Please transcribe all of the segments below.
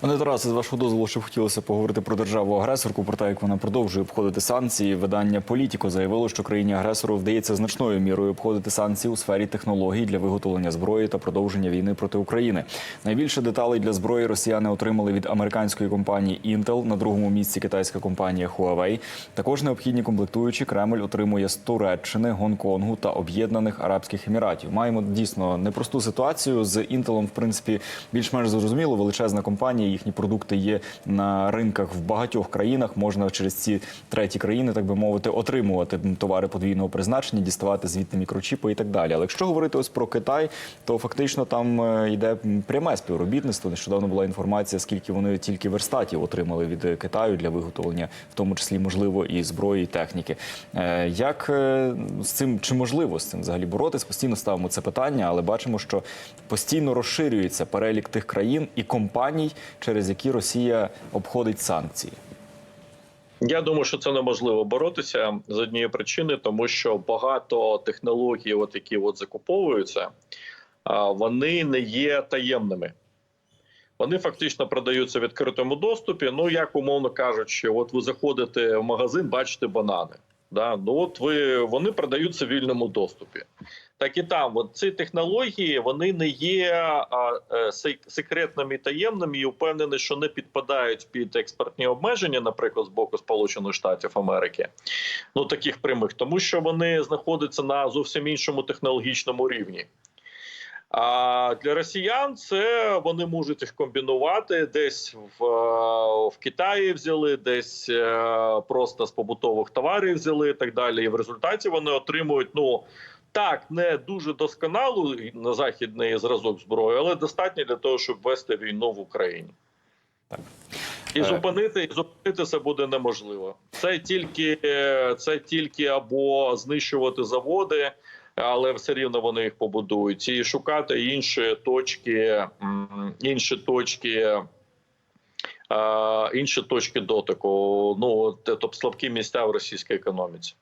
Пане Тарасе, з вашого дозволу, ще хотілося поговорити про державу-агресорку, про те, як вона продовжує обходити санкції. Видання Політіко заявило, що країні агресору вдається значною мірою обходити санкції у сфері технологій для виготовлення зброї та продовження війни проти України. Найбільше деталей для зброї росіяни отримали від американської компанії Intel, на другому місці китайська компанія Huawei. Також необхідні комплектуючі Кремль отримує з Туреччини, Гонконгу та Об'єднаних Арабських Еміратів. Маємо дійсно непросту ситуацію з Інтелом. В принципі, більш-менш зрозуміло, величезна компанія. Їхні продукти є на ринках в багатьох країнах. Можна через ці треті країни, так би мовити, отримувати товари подвійного призначення, діставати звідти мікрочіпи і так далі. Але якщо говорити ось про Китай, то фактично там е, йде пряме співробітництво. Нещодавно була інформація, скільки вони тільки верстатів отримали від Китаю для виготовлення, в тому числі можливо і зброї, і техніки. Е, Як е, з цим чи можливо з цим взагалі боротись? Постійно ставимо це питання, але бачимо, що постійно розширюється перелік тих країн і компаній, через які Росія обходить санкції. Я думаю, що це неможливо боротися з однієї причини, тому що багато технологій, от які от закуповуються, вони не є таємними. Вони фактично продаються в відкритому доступі. Ну, як умовно кажучи, от ви заходите в магазин, бачите банани. Да? Ну от ви вони продаються в вільному доступі. Так і там, от ці технології вони не є а, а, секретними і таємними, і впевнений, що не підпадають під експортні обмеження, наприклад, з боку Сполучених Штатів Америки, ну таких прямих, тому що вони знаходяться на зовсім іншому технологічному рівні. А для росіян це вони можуть їх комбінувати десь в, е, в Китаї взяли, десь е, просто з побутових товарів взяли і так далі. І в результаті вони отримують ну так не дуже досконалу на західний зразок зброї, але достатньо для того, щоб вести війну в Україні. Так. І Е. зупинити, і зупинити це буде неможливо. Це тільки це тільки або знищувати заводи, але все рівно вони їх побудують, і шукати інші точки, інші точки. е, Інші точки дотику, ну тобто слабкі місця в російській економіці.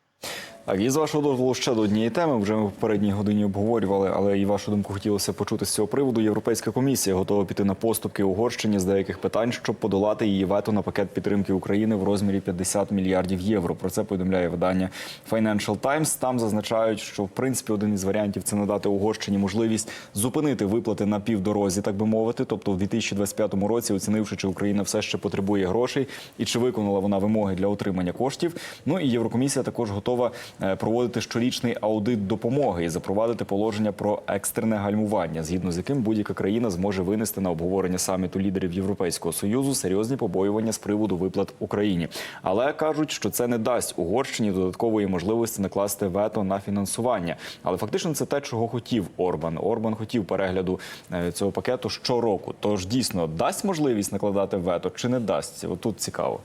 Так, і з вашого дозволу ще до однієї теми. Вже ми в попередній годині обговорювали, але і вашу думку хотілося почути з цього приводу. Європейська комісія готова піти на поступки Угорщині з деяких питань, щоб подолати її вето на пакет підтримки України в розмірі 50 мільярдів євро. Про це повідомляє видання Financial Times. Там зазначають, що в принципі один із варіантів це надати Угорщині можливість зупинити виплати на півдорозі, так би мовити. Тобто, в 2025 році, оцінивши, чи Україна все ще потребує грошей і чи виконала вона вимоги для отримання коштів. Ну і Єврокомісія також готова проводити щорічний аудит допомоги і запровадити положення про екстрене гальмування, згідно з яким будь-яка країна зможе винести на обговорення саміту лідерів Європейського союзу серйозні побоювання з приводу виплат Україні. Але кажуть, що це не дасть Угорщині додаткової можливості накласти вето на фінансування. Але фактично це те, чого хотів Орбан. Орбан хотів перегляду е, цього пакету щороку. Тож дійсно дасть можливість накладати вето чи не дасть? От тут цікаво.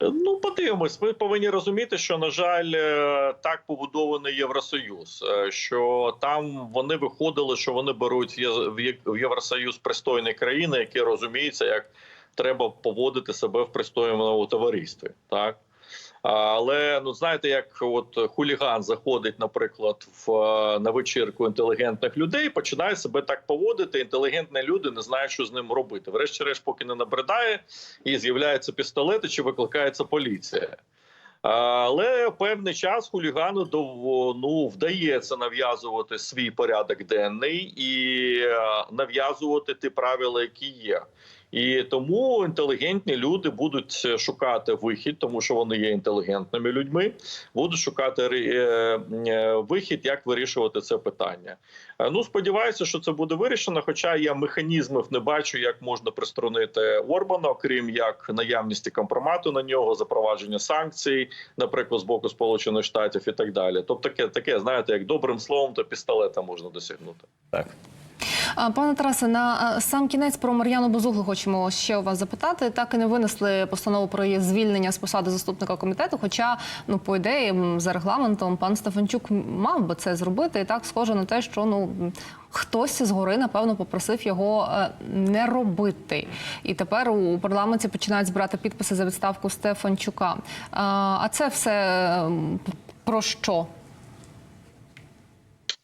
Ну, подивимось. Ми повинні розуміти, що на жаль, е, так побудований Євросоюз. е, Що там вони виходили, що вони беруть в Євросоюз пристойні країни, які розуміються, як треба поводити себе в пристойному товаристві. Так. Але ну знаєте, як от хуліган заходить, наприклад, в е, на вечірку інтелігентних людей, починає себе так поводити. Інтелігентні люди не знають, що з ним робити. Врешті-решт, поки не набридає, і з'являються пістолети чи викликається поліція. Але певний час хулігану ну, вдається нав'язувати свій порядок денний і е, нав'язувати ті правила, які є. І тому інтелігентні люди будуть шукати вихід, тому що вони є інтелігентними людьми. Будуть шукати е, е, вихід, як вирішувати це питання. Е, Ну сподіваюся, що це буде вирішено. Хоча я механізмів не бачу, як можна приструнити Орбана, окрім як наявності компромату на нього, запровадження санкцій, наприклад, з боку Сполучених Штатів і так далі. Тобто таке, таке знаєте, як добрим словом та пістолета можна досягнути. Так. Пане Тарасе, на сам кінець про Мар'яну Безуглу хочемо ще у вас запитати. Так і не винесли постанову про її звільнення з посади заступника комітету. Хоча, ну по ідеї, за регламентом пан Стефанчук мав би це зробити, і так схоже на те, що ну. Хтось згори, напевно, попросив його е, не робити, і тепер у парламенті починають збирати підписи за відставку Стефанчука. А, це все м, про що?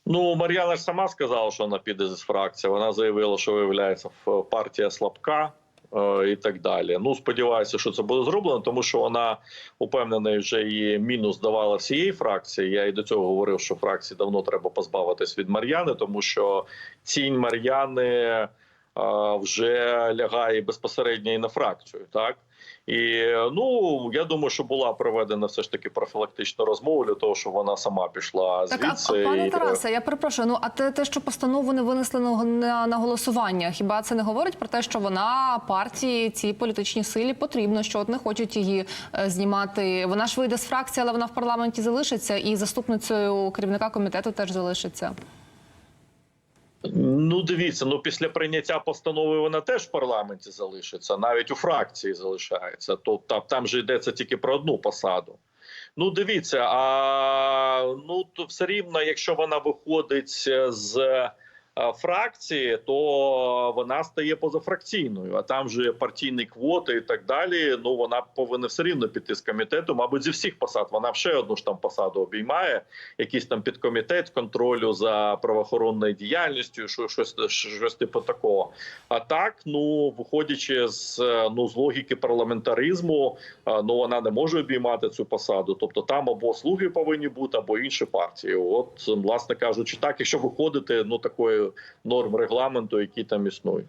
Ну, Мар'яна ж сама сказала, що вона піде з фракції. Вона заявила, що виявляється партія слабка. е, І так далі. Ну сподіваюся, що це буде зроблено, тому що вона упевнений, вже її мінус давала всієї фракції. Я і до цього говорив, що фракції давно треба позбавитись від Мар'яни, тому що цінь Мар'яни е, вже лягає безпосередньо і на фракцію. Так і ну я думаю, що була проведена все ж таки профілактична розмова для того, щоб вона сама пішла Так, а, звідси. а пане І- Тарасе, я перепрошую. Ну а те, те, що постанову не винесли на, на, на голосування, хіба це не говорить про те, що вона партії цій політичній силі потрібно, що от не хочуть її е, знімати? Вона ж вийде з фракції, але вона в парламенті залишиться, і заступницею керівника комітету теж залишиться. Ну, дивіться, ну після прийняття постанови вона теж в парламенті залишиться, навіть у фракції залишається. Тобто там, же йдеться тільки про одну посаду. Ну, дивіться, а ну то все рівно, якщо вона виходить з фракції, то вона стає позафракційною. А там же партійні квоти і так далі. Ну вона повинна все рівно піти з комітету. Мабуть, зі всіх посад вона ще одну ж там посаду обіймає, якийсь там підкомітет контролю за правоохоронною діяльністю, що щось, щось типу такого. А так, ну виходячи з е, ну з логіки парламентаризму, е, ну вона не може обіймати цю посаду. Тобто там або слуги повинні бути, або інші партії. От, власне кажучи, так, якщо виходити ну такої норм регламенту, які там існують.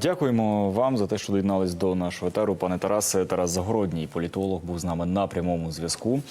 Дякуємо вам за те, що доєднались до нашого етеру. Пане Тарасе, Тарас Загородній, політолог, був з нами на прямому зв'язку.